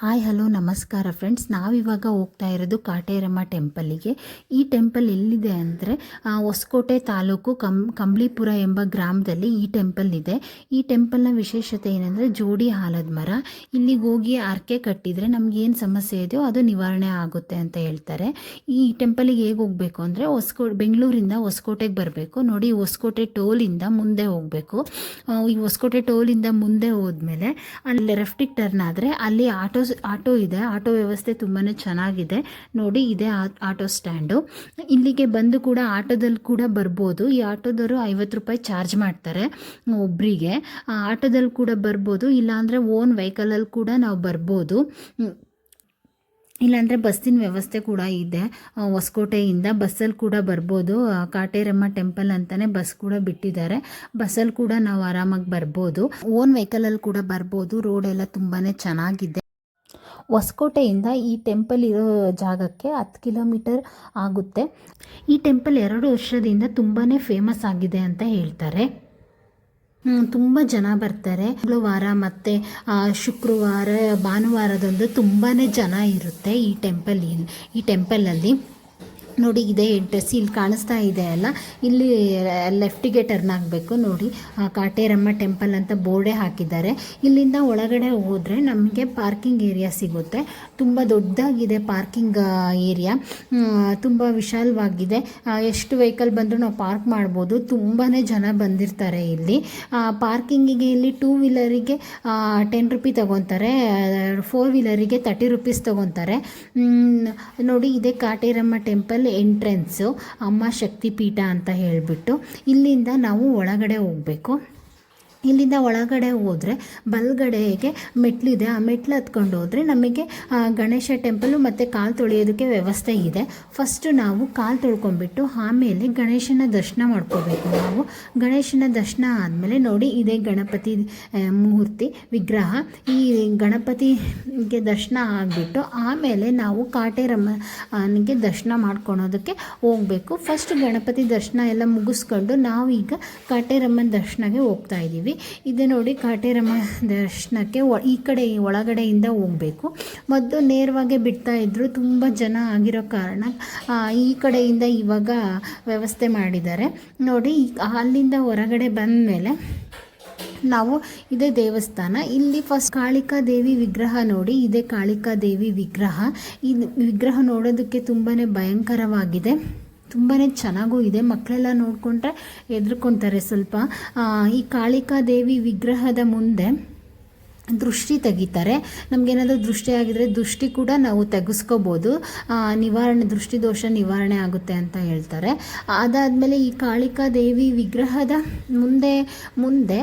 Hi hello ನಮಸ್ಕಾರ friends ನಾವಿವಾಗ ಹೋಗ್ತಾ ಇರೋದು ಕಾಟೇರಮ್ಮ ಟೆಂಪಲ್ಲಿಗೆ ಈ ಟೆಂಪಲ್ ಎಲ್ಲಿದೆ ಅಂದರೆ ಹೊಸಕೋಟೆ ತಾಲೂಕು ಕಂ, ಕಂಬ್ಳಿಪುರ ಎಂಬ ಗ್ರಾಮದಲ್ಲಿ ಈ ಟೆಂಪಲ್ ಇದೆ. ಈ ಟೆಂಪಲ್ನ ವಿಶೇಷತೆ ಏನಂದರೆ, ಜೋಡಿ ಹಾಲದ ಮರ. ಇಲ್ಲಿಗೆ ಹೋಗಿ ಅರ್ಕೆ ಕಟ್ಟಿದರೆ ನಮಗೇನು ಸಮಸ್ಯೆ ಇದೆಯೋ ಅದು ನಿವಾರಣೆ ಆಗುತ್ತೆ ಅಂತ ಹೇಳ್ತಾರೆ. ಈ ಟೆಂಪಲಿಗೆ ಹೇಗೆ ಹೋಗಬೇಕು ಅಂದರೆ, ಹೊಸಕೋ, ಬೆಂಗಳೂರಿಂದ ಹೊಸಕೋಟೆಗೆ ಬರಬೇಕು. ನೋಡಿ, ಹೊಸಕೋಟೆ ಟೋಲಿಂದ ಮುಂದೆ ಹೋಗಬೇಕು. ಈ ಹೊಸಕೋಟೆ ಟೋಲಿಂದ ಮುಂದೆ ಹೋದ್ಮೇಲೆ, ಅಲ್ಲಿ ಲೆಫ್ಟಿಗೆ ಟರ್ನ್ ಆದರೆ, ಅಲ್ಲಿ ಆಟೋ ಆಟೋ ಇದೆ. ಆಟೋ ವ್ಯವಸ್ಥೆ ತುಂಬಾ ಚೆನ್ನಾಗಿದೆ. ನೋಡಿ, ಇದೆ ಆಟೋ ಸ್ಟ್ಯಾಂಡು. ಇಲ್ಲಿಗೆ ಬಂದು ಕೂಡ ಆಟೋದಲ್ಲಿ ಕೂಡ ಬರ್ಬೋದು. ಈ ಆಟೋದವರು ಐವತ್ತು ರೂಪಾಯಿ ಚಾರ್ಜ್ ಮಾಡ್ತಾರೆ ಒಬ್ಬರಿಗೆ ಆಟೋದಲ್ಲಿ ಕೂಡ ಬರ್ಬೋದು. ಇಲ್ಲಾಂದರೆ ಓನ್ ವೆಹಿಕಲಲ್ಲಿ ಕೂಡ ನಾವು ಬರ್ಬೋದು. ಇಲ್ಲಾಂದರೆ ಬಸ್ಸಿನ ವ್ಯವಸ್ಥೆ ಕೂಡ ಇದೆ. ಹೊಸಕೋಟೆಯಿಂದ ಬಸ್ಸಲ್ಲಿ ಕೂಡ ಬರ್ಬೋದು. ಕಾಟೇರಮ್ಮ ಟೆಂಪಲ್ ಅಂತಲೇ ಬಸ್ ಕೂಡ ಬಿಟ್ಟಿದ್ದಾರೆ. ಬಸ್ಸಲ್ಲಿ ಕೂಡ ನಾವು ಆರಾಮಾಗಿ ಬರ್ಬೋದು. ಓನ್ ವೆಹಿಕಲಲ್ಲಿ ಕೂಡ ಬರ್ಬೋದು. ರೋಡ್ ಎಲ್ಲ ತುಂಬಾ ಚೆನ್ನಾಗಿದೆ. ಹೊಸಕೋಟೆಯಿಂದ ಈ ಟೆಂಪಲ್ ಇರೋ ಜಾಗಕ್ಕೆ ಹತ್ತು ಕಿಲೋಮೀಟರ್ ಆಗುತ್ತೆ. ಈ ಟೆಂಪಲ್ ಎರಡು ವರ್ಷದಿಂದ ತುಂಬಾ ಫೇಮಸ್ ಆಗಿದೆ ಅಂತ ಹೇಳ್ತಾರೆ. ತುಂಬ ಜನ ಬರ್ತಾರೆ. ಮಂಗಳವಾರ ಮತ್ತು ಶುಕ್ರವಾರ, ಭಾನುವಾರದಂದು ತುಂಬಾ ಜನ ಇರುತ್ತೆ ಈ ಟೆಂಪಲ್, ಈ ಟೆಂಪಲಲ್ಲಿ. ನೋಡಿ ಇದೆ ಎಂಟ್ರೆಸ್ ಇಲ್ಲಿ ಕಾಣಿಸ್ತಾ ಇದೆ ಅಲ್ಲ. ಇಲ್ಲಿ ಲೆಫ್ಟಿಗೆ ಟರ್ನ್ ಆಗಬೇಕು ನೋಡಿ. ಕಾಟೇರಮ್ಮ ಟೆಂಪಲ್ ಅಂತ ಬೋರ್ಡೇ ಹಾಕಿದ್ದಾರೆ. ಇಲ್ಲಿಂದ ಒಳಗಡೆ ಹೋದರೆ ನಮಗೆ ಪಾರ್ಕಿಂಗ್ ಏರಿಯಾ ಸಿಗುತ್ತೆ. ತುಂಬ ದೊಡ್ಡದಾಗಿದೆ ಪಾರ್ಕಿಂಗ್ ಏರಿಯಾ ತುಂಬ ವಿಶಾಲವಾಗಿದೆ. ಎಷ್ಟು ವೆಹಿಕಲ್ ಬಂದರೂ ನಾವು ಪಾರ್ಕ್ ಮಾಡ್ಬೋದು. ತುಂಬಾ ಜನ ಬಂದಿರ್ತಾರೆ ಇಲ್ಲಿ. ಪಾರ್ಕಿಂಗಿಗೆ ಇಲ್ಲಿ ಟೂ ವೀಲರಿಗೆ ಟೆನ್ ರುಪಿ ತಗೊತಾರೆ. ಫೋರ್ ವೀಲರಿಗೆ ತರ್ಟಿ ರುಪೀಸ್ ತಗೊತಾರೆ. ನೋಡಿ ಇದೆ ಕಾಟೇರಮ್ಮ ಟೆಂಪಲ್ ಎಂಟ್ರೆನ್ಸು ಅಮ್ಮ ಶಕ್ತಿಪೀಠ ಅಂತ ಹೇಳಿಬಿಟ್ಟು ಇಲ್ಲಿಂದ ನಾವು ಒಳಗಡೆ ಹೋಗಬೇಕು. ಇಲ್ಲಿಂದ ಒಳಗಡೆ ಹೋದರೆ ಬಲಗಡೆಗೆ ಮೆಟ್ಲಿದೆ. ಆ ಮೆಟ್ಲು ಹತ್ಕೊಂಡು ಹೋದರೆ ನಮಗೆ ಗಣೇಶ ಟೆಂಪಲು ಮತ್ತು ಕಾಲು ತೊಳೆಯೋದಕ್ಕೆ ವ್ಯವಸ್ಥೆ ಇದೆ. ಫಸ್ಟು ನಾವು ಕಾಲು ತೊಳ್ಕೊಂಡ್ಬಿಟ್ಟು ಆಮೇಲೆ ಗಣೇಶನ ದರ್ಶನ ಮಾಡ್ಕೋಬೇಕು. ನಾವು ಗಣೇಶನ ದರ್ಶನ ಆದಮೇಲೆ ನೋಡಿ ಇದೇ ಗಣಪತಿ ಮೂರ್ತಿ, ವಿಗ್ರಹ. ಈ ಗಣಪತಿಗೆ ದರ್ಶನ ಆಗಿಬಿಟ್ಟು ಆಮೇಲೆ ನಾವು ಕಾಟೇರಮ್ಮನಿಗೆ ದರ್ಶನ ಮಾಡ್ಕೊಳೋದಕ್ಕೆ ಹೋಗಬೇಕು. ಫಸ್ಟ್ ಗಣಪತಿ ದರ್ಶನ ಎಲ್ಲ ಮುಗಿಸ್ಕೊಂಡು ನಾವು ಈಗ ಕಾಟೇರಮ್ಮನ ದರ್ಶನಕ್ಕೆ ಹೋಗ್ತಾ ಇದ್ದೀವಿ. ಇದೆ ನೋಡಿ ಕಾಟೇರಮ್ಮ ದರ್ಶನಕ್ಕೆ ಈ ಕಡೆ ಒಳಗಡೆಯಿಂದ ಹೋಗಬೇಕು. ಮೊದಲು ನೇರವಾಗಿ ಬಿಡ್ತಾ ಇದ್ದರು ತುಂಬ ಜನ ಆಗಿರೋ ಕಾರಣ ಈ ಕಡೆಯಿಂದ ಇವಾಗ ವ್ಯವಸ್ಥೆ ಮಾಡಿದ್ದಾರೆ. ನೋಡಿ ಅಲ್ಲಿಂದ ಹೊರಗಡೆ ಬಂದ ಮೇಲೆ ನಾವು ಇದೇ ದೇವಸ್ಥಾನ. ಇಲ್ಲಿ ಫಸ್ಟ್ ಕಾಳಿಕಾ ದೇವಿ ವಿಗ್ರಹ ನೋಡಿ, ಇದೇ ಕಾಳಿಕಾ ದೇವಿ ವಿಗ್ರಹ. ಈ ವಿಗ್ರಹ ನೋಡೋದಕ್ಕೆ ತುಂಬಾ ಭಯಂಕರವಾಗಿದೆ. ತುಂಬಾ ಚೆನ್ನಾಗೂ ಇದೆ. ಮಕ್ಕಳೆಲ್ಲ ನೋಡಿಕೊಂಡ್ರೆ ಹೆದ್ರ್ಕೊತಾರೆ ಸ್ವಲ್ಪ. ಈ ಕಾಳಿಕಾ ದೇವಿ ವಿಗ್ರಹದ ಮುಂದೆ ದೃಷ್ಟಿ ತೆಗಿತಾರೆ. ನಮಗೇನಾದರೂ ದೃಷ್ಟಿ ಆಗಿದ್ರೆ ದೃಷ್ಟಿ ಕೂಡ ನಾವು ತೆಗೆಸ್ಕೋಬೋದು. ನಿವಾರಣೆ ದೃಷ್ಟಿ ದೋಷ ನಿವಾರಣೆ ಆಗುತ್ತೆ ಅಂತ ಹೇಳ್ತಾರೆ. ಅದಾದಮೇಲೆ ಈ ಕಾಳಿಕಾ ದೇವಿ ವಿಗ್ರಹದ ಮುಂದೆ ಮುಂದೆ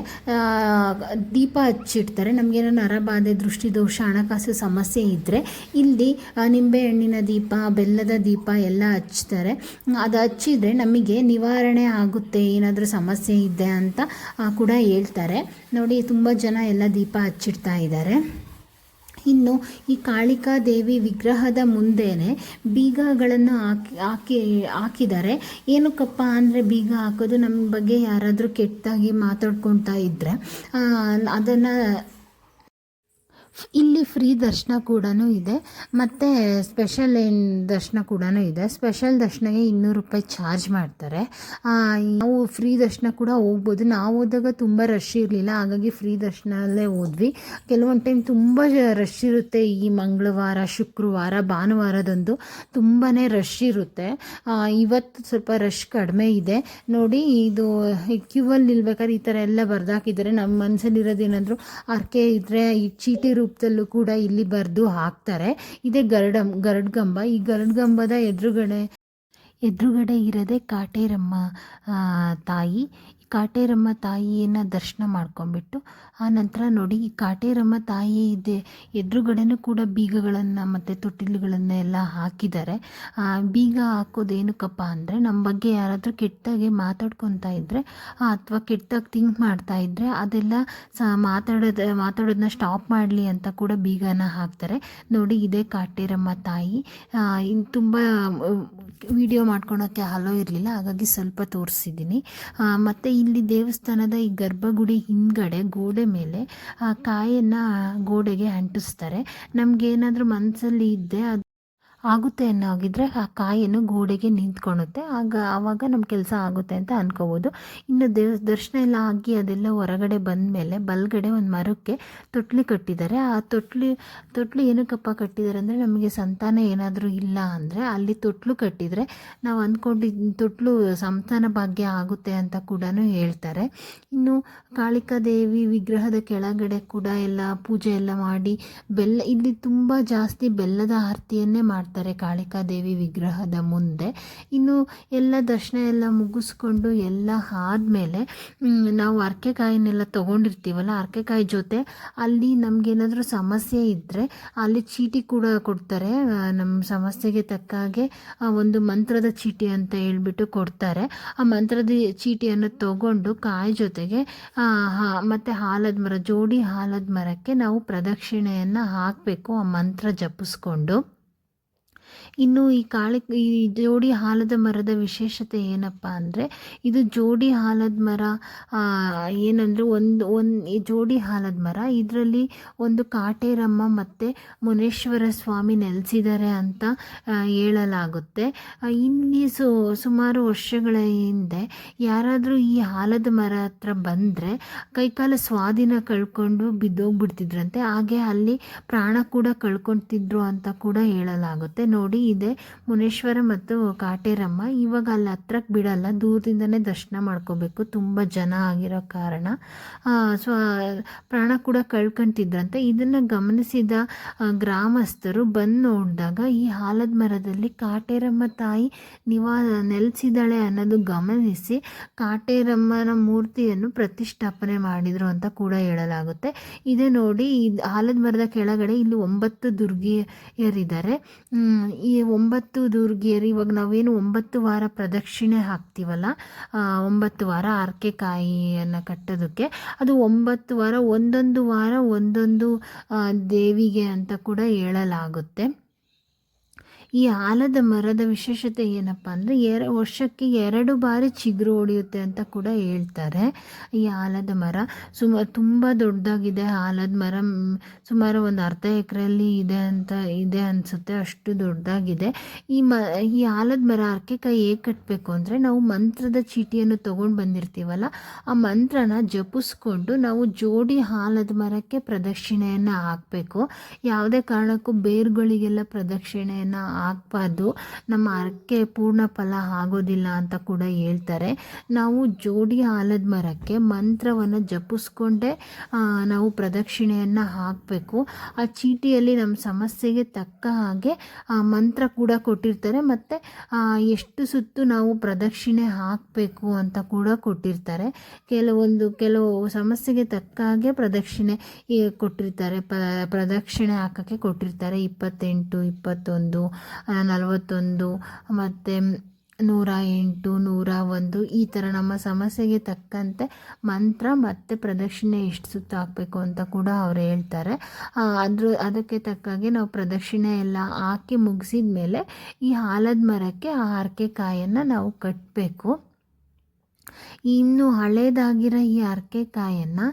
ದೀಪ ಹಚ್ಚಿಡ್ತಾರೆ. ನಮಗೇನೋ ನರಬಾಧೆ ದೃಷ್ಟಿ ದೋಷ ಹಣಕಾಸು ಸಮಸ್ಯೆ ಇದ್ದರೆ ಇಲ್ಲಿ ನಿಂಬೆ ಹಣ್ಣಿನ ದೀಪ, ಬೆಲ್ಲದ ದೀಪ ಎಲ್ಲ ಹಚ್ತಾರೆ. ಅದು ಹಚ್ಚಿದರೆ ನಮಗೆ ನಿವಾರಣೆ ಆಗುತ್ತೆ, ಏನಾದರೂ ಸಮಸ್ಯೆ ಇದೆ ಅಂತ ಕೂಡ ಹೇಳ್ತಾರೆ. ನೋಡಿ, ತುಂಬ ಜನ ಎಲ್ಲ ದೀಪ ಹಚ್ಚಿಡ್ತಾ ಇದ್ದಾರೆ. ಇನ್ನು ಈ ಕಾಳಿಕಾ ದೇವಿ ವಿಗ್ರಹದ ಮುಂದೆನೆ ಬೀಗಗಳನ್ನು ಹಾಕಿ ಹಾಕಿ, ಹಾಕಿದ್ದಾರೆ. ಏನಕ್ಕಪ್ಪ ಅಂದರೆ ಬೀಗ ಹಾಕೋದು ನಮ್ಮ ಬಗ್ಗೆ ಯಾರಾದರೂ ಕೆಟ್ಟದಾಗಿ ಮಾತಾಡ್ಕೊಳ್ತಾ ಇದ್ದರೆ ಅದನ್ನು ಇಲ್ಲಿ ಫ್ರೀ ದರ್ಶನ ಕೂಡ ಇದೆ. ಮತ್ತು ಸ್ಪೆಷಲ್ ಏನು ದರ್ಶನ ಕೂಡ ಇದೆ. ಸ್ಪೆಷಲ್ ದರ್ಶನಗೆ ಇನ್ನೂರು ರೂಪಾಯಿ ಚಾರ್ಜ್ ಮಾಡ್ತಾರೆ. ನಾವು ಫ್ರೀ ದರ್ಶನ ಕೂಡ ಹೋಗ್ಬೋದು. ನಾವು ಹೋದಾಗ ತುಂಬ ರಶ್ ಇರಲಿಲ್ಲ. ಹಾಗಾಗಿ ಫ್ರೀ ದರ್ಶನಲ್ಲೇ ಹೋದ್ವಿ. ಕೆಲವೊಂದು ಟೈಮ್ ತುಂಬ ರಶ್ ಇರುತ್ತೆ. ಈ ಮಂಗಳವಾರ, ಶುಕ್ರವಾರ, ಭಾನುವಾರದಂದು ತುಂಬಾ ರಶ್ ಇರುತ್ತೆ. ಇವತ್ತು ಸ್ವಲ್ಪ ರಶ್ ಕಡಿಮೆ ಇದೆ. ನೋಡಿ, ಇದು ಕ್ಯೂ ಅಲ್ಲಿ ನಿಲ್ಬೇಕಾದ್ರೆ ಈ ಥರ ಎಲ್ಲ ಬರ್ದಾಕಿದ್ದಾರೆ. ನಮ್ಮ ಮನಸ್ಸಲ್ಲಿರೋದೇನಾದರೂ ಅರ್ಕೆ ಇದ್ದರೆ ಈ ಚೀಟಿ ರೂಪದಲ್ಲೂ ಕೂಡ ಇಲ್ಲಿ ಬರೆದು ಹಾಕ್ತಾರೆ. ಇದೇ ಗರಡಂ, ಗರಡ್ಗಂಬ. ಈ ಗರಡ್ಗಂಬದ ಎದುರುಗಡೆ ಎದುರುಗಡೆ ಇರೋದೇ ಕಾಟೇರಮ್ಮ ತಾಯಿ. ಕಾಟೇರಮ್ಮ ತಾಯಿಯನ್ನು ದರ್ಶನ ಮಾಡ್ಕೊಂಬಿಟ್ಟು ಆ ನಂತರ ನೋಡಿ ಈ ಕಾಟೇರಮ್ಮ ತಾಯಿ ಇದೆ, ಎದುರುಗಡೆನೂ ಕೂಡ ಬೀಗಗಳನ್ನು ಮತ್ತು ತೊಟ್ಟಿಲುಗಳನ್ನು ಎಲ್ಲ ಹಾಕಿದ್ದಾರೆ. ಬೀಗ ಹಾಕೋದೇನಕ್ಕಪ್ಪ ಅಂದರೆ ನಮ್ಮ ಬಗ್ಗೆ ಯಾರಾದರೂ ಕೆಟ್ಟದಾಗಿ ಮಾತಾಡ್ಕೊತಾ ಇದ್ದರೆ ಅಥವಾ ಕೆಟ್ಟದಾಗಿ ಥಿಂಕ್ ಮಾಡ್ತಾ ಇದ್ದರೆ ಅದೆಲ್ಲ ಸ, ಮಾತಾಡೋದು ಮಾತಾಡೋದನ್ನ ಸ್ಟಾಪ್ ಮಾಡಲಿ ಅಂತ ಕೂಡ ಬೀಗನ ಹಾಕ್ತಾರೆ. ನೋಡಿ ಇದೇ ಕಾಟೇರಮ್ಮ ತಾಯಿ. ಇನ್ನು ತುಂಬ ವಿಡಿಯೋ ಮಾಡ್ಕೊಳೋಕ್ಕೆ ಹಲೋ ಇರಲಿಲ್ಲ, ಹಾಗಾಗಿ ಸ್ವಲ್ಪ ತೋರಿಸಿದ್ದೀನಿ. ಮತ್ತು ಇಲ್ಲಿ ದೇವಸ್ಥಾನದ ಈ ಗರ್ಭಗುಡಿ ಹಿಂದ್ಗಡೆ ಗೋಡೆ ಮೇಲೆ, ಆ, ಕಾಯನ್ನು ಗೋಡೆಗೆ ಅಂಟಿಸ್ತಾರೆ. ನಮಗೇನಾದರೂ ಮನಸ್ಸಲ್ಲಿ ಇದ್ದೆ ಅದು ಆಗುತ್ತೆ ಅನ್ನೋ ಹಾಗಿದ್ರೆ ಆ ಕಾಯನ್ನು ಗೋಡೆಗೆ ನಿಂತ್ಕೊಳುತ್ತೆ ಆಗ ಆವಾಗ ನಮ್ಮ ಕೆಲಸ ಆಗುತ್ತೆ ಅಂತ ಅನ್ಕೋಬೋದು. ಇನ್ನು ದೇವ, ದರ್ಶನ ಎಲ್ಲ ಆಗಿ ಅದೆಲ್ಲ ಹೊರಗಡೆ ಬಂದ ಮೇಲೆ ಬಲ್ಗಡೆ ಒಂದು ಮರಕ್ಕೆ ತೊಟ್ಲಿ ಕಟ್ಟಿದ್ದಾರೆ. ಆ ತೊಟ್ಲಿ, ತೊಟ್ಲು ಏನಕ್ಕಪ್ಪ ಕಟ್ಟಿದ್ದಾರೆ ಅಂದರೆ ನಮಗೆ ಸಂತಾನ ಏನಾದರೂ ಇಲ್ಲ ಅಂದರೆ ಅಲ್ಲಿ ತೊಟ್ಲು ಕಟ್ಟಿದರೆ ನಾವು ಅಂದ್ಕೊಂಡಿದ್ದು ತೊಟ್ಲು ಸಂತಾನ ಭಾಗ್ಯ ಆಗುತ್ತೆ ಅಂತ ಕೂಡ ಹೇಳ್ತಾರೆ. ಇನ್ನು ಕಾಳಿಕಾ ದೇವಿ ವಿಗ್ರಹದ ಕೆಳಗಡೆ ಕೂಡ ಎಲ್ಲ ಪೂಜೆ ಎಲ್ಲ ಮಾಡಿ ಬೆಲ್ಲ, ಇಲ್ಲಿ ತುಂಬ ಜಾಸ್ತಿ ಬೆಲ್ಲದ ಆರತಿಯನ್ನೇ ಮಾಡ್ತಾರೆ. ಕಾಳಿಕಾದೇವಿ ವಿಗ್ರಹದ ಮುಂದೆ. ಇನ್ನು ಎಲ್ಲ ದರ್ಶನ ಎಲ್ಲ ಮುಗಿಸ್ಕೊಂಡು ಎಲ್ಲ ಆದಮೇಲೆ ನಾವು ಅರ್ಕೆಕಾಯಿನೆಲ್ಲ ತೊಗೊಂಡಿರ್ತೀವಲ್ಲ, ಅರ್ಕೆಕಾಯಿ ಜೊತೆ ಅಲ್ಲಿ ನಮಗೇನಾದರೂ ಸಮಸ್ಯೆ ಇದ್ದರೆ ಅಲ್ಲಿ ಚೀಟಿ ಕೂಡ ಕೊಡ್ತಾರೆ. ನಮ್ಮ ಸಮಸ್ಯೆಗೆ ತಕ್ಕ ಹಾಗೆ ಒಂದು ಮಂತ್ರದ ಚೀಟಿ ಅಂತ ಹೇಳ್ಬಿಟ್ಟು ಕೊಡ್ತಾರೆ. ಆ ಮಂತ್ರದ ಚೀಟಿಯನ್ನು ತಗೊಂಡು ಕಾಯಿ ಜೊತೆಗೆ ಮತ್ತೆ ಹಾಲದ ಮರ, ಜೋಡಿ ಹಾಲದ ಮರಕ್ಕೆ ನಾವು ಪ್ರದಕ್ಷಿಣೆಯನ್ನು ಹಾಕಬೇಕು, ಆ ಮಂತ್ರ ಜಪಿಸ್ಕೊಂಡು. ಇನ್ನು ಈ ಕಾಳಿ, ಈ ಜೋಡಿ ಆಲದ ಮರದ ವಿಶೇಷತೆ ಏನಪ್ಪ ಅಂದರೆ, ಇದು ಜೋಡಿ ಆಲದ ಮರ ಏನಂದರೆ ಒಂದು ಒಂದು ಜೋಡಿ ಆಲದ ಮರ, ಇದರಲ್ಲಿ ಒಂದು ಕಾಟೇರಮ್ಮ ಮತ್ತು ಮುನೇಶ್ವರ ಸ್ವಾಮಿ ನೆಲೆಸಿದ್ದಾರೆ ಅಂತ ಹೇಳಲಾಗುತ್ತೆ. ಇಲ್ಲಿ ಸು, ಸುಮಾರು ವರ್ಷಗಳ ಹಿಂದೆ ಯಾರಾದರೂ ಈ ಆಲದ ಮರ ಹತ್ರ ಬಂದರೆ ಕೈಕಾಲ ಸ್ವಾಧೀನ ಕಳ್ಕೊಂಡು ಬಿದ್ದೋಗ್ಬಿಡ್ತಿದ್ರಂತೆ, ಹಾಗೆ ಅಲ್ಲಿ ಪ್ರಾಣ ಕೂಡ ಕಳ್ಕೊಳ್ತಿದ್ರು ಅಂತ ಕೂಡ ಹೇಳಲಾಗುತ್ತೆ. ನೋಡಿ ಇದೆ. ಮುನೇಶ್ವರ ಮತ್ತು ಕಾಟೇರಮ್ಮ ಇವಾಗ ಅಲ್ಲಿ ಹತ್ರಕ್ಕೆ ಬಿಡಲ್ಲ. ದೂರದಿಂದನೇ ದರ್ಶನ ಮಾಡ್ಕೋಬೇಕು. ತುಂಬ ಜನ ಆಗಿರೋ ಕಾರಣ. ಸೊ, ಪ್ರಾಣ ಕೂಡ ಕಳ್ಕೊಂತಿದ್ರಂತೆ. ಇದನ್ನು ಗಮನಿಸಿದ ಗ್ರಾಮಸ್ಥರು ಬಂದು ನೋಡಿದಾಗ ಈ ಹಾಲದ ಮರದಲ್ಲಿ ಕಾಟೇರಮ್ಮ ತಾಯಿ ನಿವಾ ನೆಲೆಸಿದಾಳೆ ಅನ್ನೋದು ಗಮನಿಸಿ ಕಾಟೇರಮ್ಮನ ಮೂರ್ತಿಯನ್ನು ಪ್ರತಿಷ್ಠಾಪನೆ ಮಾಡಿದರು ಅಂತ ಕೂಡ ಹೇಳಲಾಗುತ್ತೆ. ಇದೇ ನೋಡಿ ಆಲದ ಮರದ ಕೆಳಗಡೆ ಇಲ್ಲಿ ಒಂಬತ್ತು ದುರ್ಗಿಯರಿದ್ದಾರೆ. ಈ ಒಂಬತ್ತು ದುರ್ಗಿಯರು, ಇವಾಗ ನಾವೇನು ಒಂಬತ್ತು ವಾರ ಪ್ರದಕ್ಷಿಣೆ ಹಾಕ್ತೀವಲ್ಲ ಒಂಬತ್ತು ವಾರ ಆರ್ಕೆ ಕಾಯಿಯನ್ನು ಕಟ್ಟೋದಕ್ಕೆ, ಅದು ಒಂಬತ್ತು ವಾರ, ಒಂದೊಂದು ವಾರ ಒಂದೊಂದು ದೇವಿಗೆ ಅಂತ ಕೂಡ ಹೇಳಲಾಗುತ್ತೆ. ಈ ಆಲದ ಮರದ ವಿಶೇಷತೆ ಏನಪ್ಪ ಅಂದರೆ ಎರ, ವರ್ಷಕ್ಕೆ ಎರಡು ಬಾರಿ ಚಿಗುರು ಹೊಡೆಯುತ್ತೆ ಅಂತ ಕೂಡ ಹೇಳ್ತಾರೆ ಈ ಆಲದ ಮರ. ಸುಮ, ತುಂಬ ದೊಡ್ಡದಾಗಿದೆ ಆಲದ ಮರ. ಸುಮಾರು ಒಂದು ಅರ್ಧ ಎಕರೆಯಲ್ಲಿ ಇದೆ ಅಂತ, ಇದೆ ಅನಿಸುತ್ತೆ, ಅಷ್ಟು ದೊಡ್ಡದಾಗಿದೆ. ಈ ಮ, ಈ ಆಲದ ಮರ ಕೈ ಹೇಗೆ ಕಟ್ಟಬೇಕು ಅಂದರೆ ನಾವು ಮಂತ್ರದ ಚೀಟಿಯನ್ನು ತೊಗೊಂಡು ಬಂದಿರ್ತೀವಲ್ಲ, ಆ ಮಂತ್ರನ ಜಪಿಸ್ಕೊಂಡು ನಾವು ಜೋಡಿ ಆಲದ ಮರಕ್ಕೆ ಪ್ರದಕ್ಷಿಣೆಯನ್ನು ಹಾಕಬೇಕು. ಯಾವುದೇ ಕಾರಣಕ್ಕೂ ಬೇರುಗಳಿಗೆಲ್ಲ ಪ್ರದಕ್ಷಿಣೆಯನ್ನು ಹಾಕ್ಬಾರ್ದು ನಮ್ಮ ಹರಕೆ ಪೂರ್ಣ ಫಲ ಆಗೋದಿಲ್ಲ ಅಂತ ಕೂಡ ಹೇಳ್ತಾರೆ. ನಾವು ಜೋಡಿ ಆಲದ ಮರಕ್ಕೆ ಮಂತ್ರವನ್ನು ಜಪಿಸ್ಕೊಂಡೇ ನಾವು ಪ್ರದಕ್ಷಿಣೆಯನ್ನು ಹಾಕಬೇಕು. ಆ ಚೀಟಿಯಲ್ಲಿ ನಮ್ಮ ಸಮಸ್ಯೆಗೆ ತಕ್ಕ ಹಾಗೆ ಮಂತ್ರ ಕೂಡ ಕೊಟ್ಟಿರ್ತಾರೆ. ಮತ್ತು ಎಷ್ಟು ಸುತ್ತು ನಾವು ಪ್ರದಕ್ಷಿಣೆ ಹಾಕಬೇಕು ಅಂತ ಕೂಡ ಕೊಟ್ಟಿರ್ತಾರೆ. ಕೆಲವೊಂದು, ಕೆಲವು ಸಮಸ್ಯೆಗೆ ತಕ್ಕ ಹಾಗೆ ಪ್ರದಕ್ಷಿಣೆ ಕೊಟ್ಟಿರ್ತಾರೆ. ಪ್ರದಕ್ಷಿಣೆ ಹಾಕೋಕ್ಕೆ ಕೊಟ್ಟಿರ್ತಾರೆ. ಇಪ್ಪತ್ತೆಂಟು, ಇಪ್ಪತ್ತೊಂದು ನಲವತ್ತೊಂದು, ಮತ್ತು ನೂರ ಎಂಟು, ನೂರ ಒಂದು, ಈ ಥರ ನಮ್ಮ ಸಮಸ್ಯೆಗೆ ತಕ್ಕಂತೆ ಮಂತ್ರ ಮತ್ತು ಪ್ರದಕ್ಷಿಣೆ ಎಷ್ಟು ಸುತ್ತ ಹಾಕಬೇಕು ಅಂತ ಕೂಡ ಅವ್ರು ಹೇಳ್ತಾರೆ. ಅದ್ರ, ಅದಕ್ಕೆ ತಕ್ಕಾಗೆ ನಾವು ಪ್ರದಕ್ಷಿಣೆ ಎಲ್ಲ ಹಾಕಿ ಮುಗಿಸಿದ ಮೇಲೆ ಈ ಆಲದ ಮರಕ್ಕೆ ಆ ಹರಕೆ ಕಾಯನ್ನು ನಾವು ಕಟ್ಟಬೇಕು ಇನ್ನು ಹಳೇದಾಗಿರೋ ಈ ಅರಕೆಕಾಯನ್ನು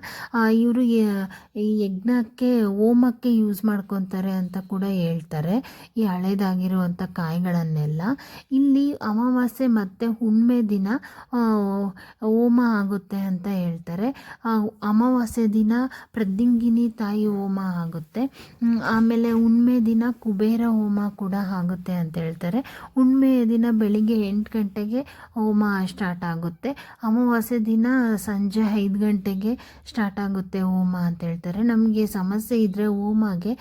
ಇವರು ಯಜ್ಞಕ್ಕೆ, ಹೋಮಕ್ಕೆ ಯೂಸ್ ಮಾಡ್ಕೊತಾರೆ ಅಂತ ಕೂಡ ಹೇಳ್ತಾರೆ, ಈ ಹಳೇದಾಗಿರುವಂಥ ಕಾಯಿಗಳನ್ನೆಲ್ಲ. ಇಲ್ಲಿ ಅಮಾವಾಸ್ಯೆ ಮತ್ತು ಹುಣ್ಣಿಮೆ ದಿನ ಹೋಮ ಆಗುತ್ತೆ ಅಂತ ಹೇಳ್ತಾರೆ. ಅಮಾವಾಸ್ಯೆ ದಿನ ಪ್ರದ್ಯಂಗಿನಿ ತಾಯಿ ಹೋಮ ಆಗುತ್ತೆ. ಆಮೇಲೆ ಹುಣ್ಣಿಮೆ ದಿನ ಕುಬೇರ ಹೋಮ ಕೂಡ ಆಗುತ್ತೆ ಅಂತ ಹೇಳ್ತಾರೆ. ಹುಣ್ಣಿಮೆಯ ದಿನ ಬೆಳಿಗ್ಗೆ ಎಂಟು ಗಂಟೆಗೆ ಹೋಮ ಸ್ಟಾರ್ಟ್ ಆಗುತ್ತೆ. ಅಮಾವಾಸ್ಯೆ ದಿನ ಸಂಜೆ ಐದು ಗಂಟೆಗೆ ಸ್ಟಾರ್ಟ್ ಆಗುತ್ತೆ ಹೋಮ ಅಂತ ಹೇಳ್ತಾರೆ. ನಮಗೆ ಸಮಸ್ಯೆ ಇದ್ದರೆ ಹೋಮಗೆ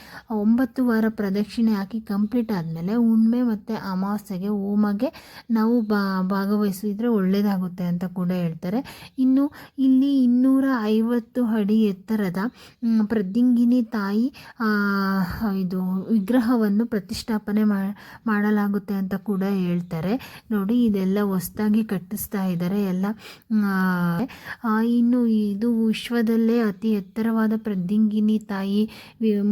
ಒಂಬತ್ತು ವಾರ ಪ್ರದಕ್ಷಿಣೆ ಹಾಕಿ ಕಂಪ್ಲೀಟ್ ಆದಮೇಲೆ ಹುಣ್ಮೆ ಮತ್ತು ಅಮಾವಾಸ್ಯೆಗೆ ಹೋಮಗೆ ನಾವು ಭಾಗವಹಿಸಿದ್ರೆ ಒಳ್ಳೆಯದಾಗುತ್ತೆ ಅಂತ ಕೂಡ ಹೇಳ್ತಾರೆ. ಇನ್ನು ಇಲ್ಲಿ ಇನ್ನೂರ ಐವತ್ತು ಅಡಿ ಎತ್ತರದ ಪ್ರದ್ಯಂಗಿನಿ ತಾಯಿ ಇದು ವಿಗ್ರಹವನ್ನು ಪ್ರತಿಷ್ಠಾಪನೆ ಮಾಡಲಾಗುತ್ತೆ ಅಂತ ಕೂಡ ಹೇಳ್ತಾರೆ. ನೋಡಿ ಇದೆಲ್ಲ ಹೊಸ್ದಾಗಿ ಕಟ್ಟಿಸ್ತಾ ಇದ್ದಾರೆ. ಎಲ್ಲ ಇನ್ನು ಇದು ವಿಶ್ವದಲ್ಲೇ ಅತಿ ಎತ್ತರವಾದ ಪ್ರದಿಂಗಿನಿ ತಾಯಿ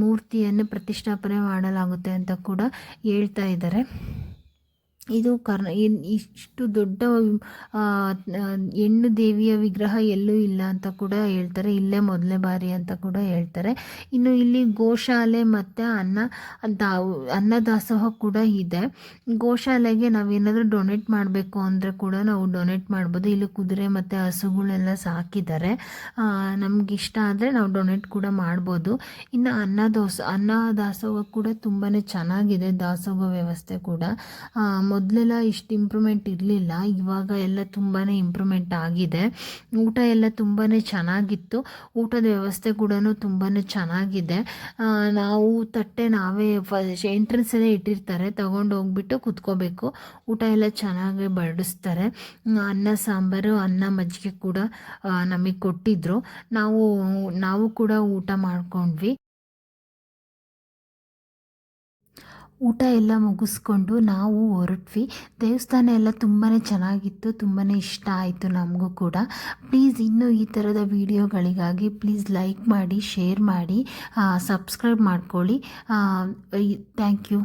ಮೂರ್ತಿಯನ್ನು ಪ್ರತಿಷ್ಠಾಪನೆ ಮಾಡಲಾಗುತ್ತೆ ಅಂತ ಕೂಡ ಹೇಳ್ತಾ ಇದ್ದಾರೆ. ಇದು ಕರ್ನ ಇಷ್ಟು ದೊಡ್ಡ ಹೆಣ್ಣು ದೇವಿಯ ವಿಗ್ರಹ ಎಲ್ಲೂ ಇಲ್ಲ ಅಂತ ಕೂಡ ಹೇಳ್ತಾರೆ. ಇಲ್ಲೇ ಮೊದಲೇ ಬಾರಿ ಅಂತ ಕೂಡ ಹೇಳ್ತಾರೆ. ಇನ್ನು ಇಲ್ಲಿ ಗೋಶಾಲೆ ಮತ್ತು ಅನ್ನ ದಾ, ಅನ್ನದಾಸೋಹ ಕೂಡ ಇದೆ. ಗೋಶಾಲೆಗೆ ನಾವೇನಾದರೂ ಡೊನೇಟ್ ಮಾಡಬೇಕು ಅಂದರೆ ಕೂಡ ನಾವು ಡೊನೇಟ್ ಮಾಡ್ಬೋದು. ಇಲ್ಲಿ ಕುದುರೆ ಮತ್ತು ಹಸುಗಳೆಲ್ಲ ಸಾಕಿದ್ದಾರೆ. ನಮ್ಗೆ ಇಷ್ಟ ಆದರೆ ನಾವು ಡೊನೇಟ್ ಕೂಡ ಮಾಡ್ಬೋದು. ಇನ್ನು ಅನ್ನದಾಸ, ಅನ್ನದಾಸೋಹ ಕೂಡ ತುಂಬಾ ಚೆನ್ನಾಗಿದೆ ದಾಸೋಹ ವ್ಯವಸ್ಥೆ ಕೂಡ. ಮೊದಲೆಲ್ಲ ಇಷ್ಟು ಇಂಪ್ರೂವ್ಮೆಂಟ್ ಇರಲಿಲ್ಲ. ಇವಾಗ ಎಲ್ಲ ತುಂಬಾ ಇಂಪ್ರೂವ್ಮೆಂಟ್ ಆಗಿದೆ. ಊಟ ಎಲ್ಲ ತುಂಬಾ ಚೆನ್ನಾಗಿತ್ತು. ಊಟದ ವ್ಯವಸ್ಥೆ ಕೂಡ ತುಂಬಾ ಚೆನ್ನಾಗಿದೆ. ನಾವು ತಟ್ಟೆ ನಾವೇ ಫಸ್ಟ್ ಎಂಟ್ರೆನ್ಸಲ್ಲೇ ಇಟ್ಟಿರ್ತಾರೆ. ತಗೊಂಡು ಹೋಗ್ಬಿಟ್ಟು ಕುತ್ಕೋಬೇಕು. ಊಟ ಎಲ್ಲ ಚೆನ್ನಾಗಿ ಬಡಿಸ್ತಾರೆ. ಅನ್ನ, ಸಾಂಬಾರು, ಅನ್ನ ಮಜ್ಜಿಗೆ ಕೂಡ ನಮಗೆ ಕೊಟ್ಟಿದ್ದರು ನಾವು ನಾವು ಕೂಡ ಊಟ ಮಾಡ್ಕೊಂಡ್ವಿ. ಊಟ ಎಲ್ಲ ಮುಗಿಸ್ಕೊಂಡು ನಾವು ಹೊರಟ್ವಿ. ದೇವಸ್ಥಾನ ಎಲ್ಲ ತುಂಬಾ ಚೆನ್ನಾಗಿತ್ತು ತುಂಬಾ ಇಷ್ಟ ಆಯಿತು ನಮಗೂ ಕೂಡ. ಪ್ಲೀಸ್ ಇನ್ನೂ ಈ ಥರದ ವೀಡಿಯೋಗಳಿಗಾಗಿ ಪ್ಲೀಸ್ ಲೈಕ್ ಮಾಡಿ ಶೇರ್ ಮಾಡಿ ಸಬ್ಸ್ಕ್ರೈಬ್ ಮಾಡ್ಕೊಳ್ಳಿ. Thank you